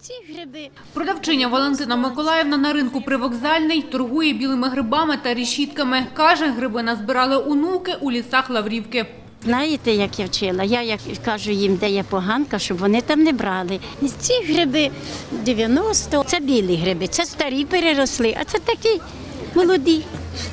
Ці гриби Продавчиня Валентина Миколаївна на ринку привокзальний торгує білими грибами та рішітками. Каже, гриби назбирали онуки у лісах Лаврівки. Знаєте, як я вчила? Я як кажу їм, де є поганка, щоб вони там не брали. Ці гриби 90, це білі гриби, це старі переросли, а це такі молоді.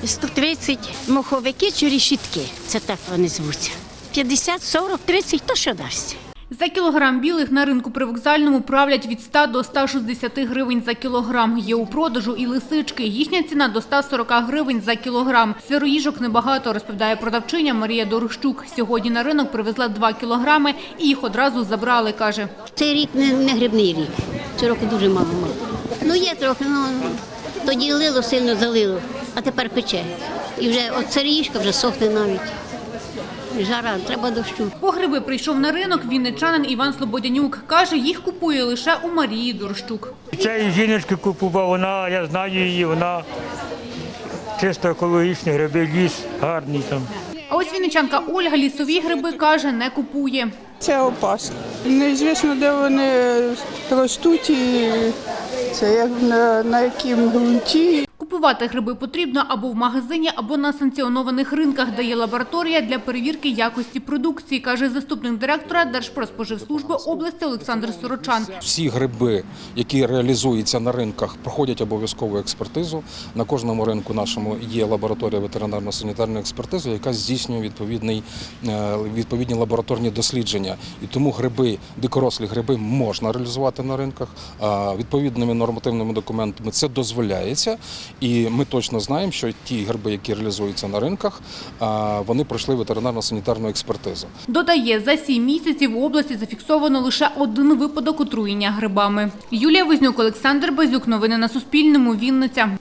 130 моховики чи рішітки. Це так вони звуться. 50, 40, 30, то що дасть? За кілограм білих на ринку привокзальному правлять від 100 до 160 гривень за кілограм. Є у продажу і лисички. Їхня ціна до 140 гривень за кілограм. Сироїжок небагато, розповідає продавчиня Марія Дорощук. Сьогодні на ринок привезла 2 кілограми і їх одразу забрали, каже. Цей рік не, грибний рік. Цього року дуже мало мало. Ну є трохи, ну тоді лило, сильно залило, а тепер пече. І вже от царіїшка вже сохне навіть. Жара, треба дощу. По гриби прийшов на ринок вінничанин Іван Слободянюк. Каже, їх купує лише у Марії Дорощук. Цієї жіночки купував, вона, я знаю її, вона чисто екологічні гриби, ліс гарний там. А ось вінничанка Ольга лісові гриби, каже, не купує. Це опасно. Неізвісно, де вони ростуть і це як на, на якому ґрунті. Купувати гриби потрібно або в магазині, або на санкціонованих ринках, де є лабораторія для перевірки якості продукції, каже заступник директора Держпродспоживслужби області Олександр Сорочан. Всі гриби, які реалізуються на ринках, проходять обов'язкову експертизу. На кожному ринку нашому є лабораторія ветеринарно-санітарної експертизи, яка здійснює відповідний, е, відповідні лабораторні дослідження. І тому гриби, дикорослі гриби можна реалізувати на ринках. Відповідними нормативними документами це дозволяється. І ми точно знаємо, що ті гриби, які реалізуються на ринках, вони пройшли ветеринарно-санітарну експертизу. Додає, за сім місяців в області зафіксовано лише один випадок отруєння грибами. Юлія Вознюк, Олександр Базюк. Новини на Суспільному. Вінниця.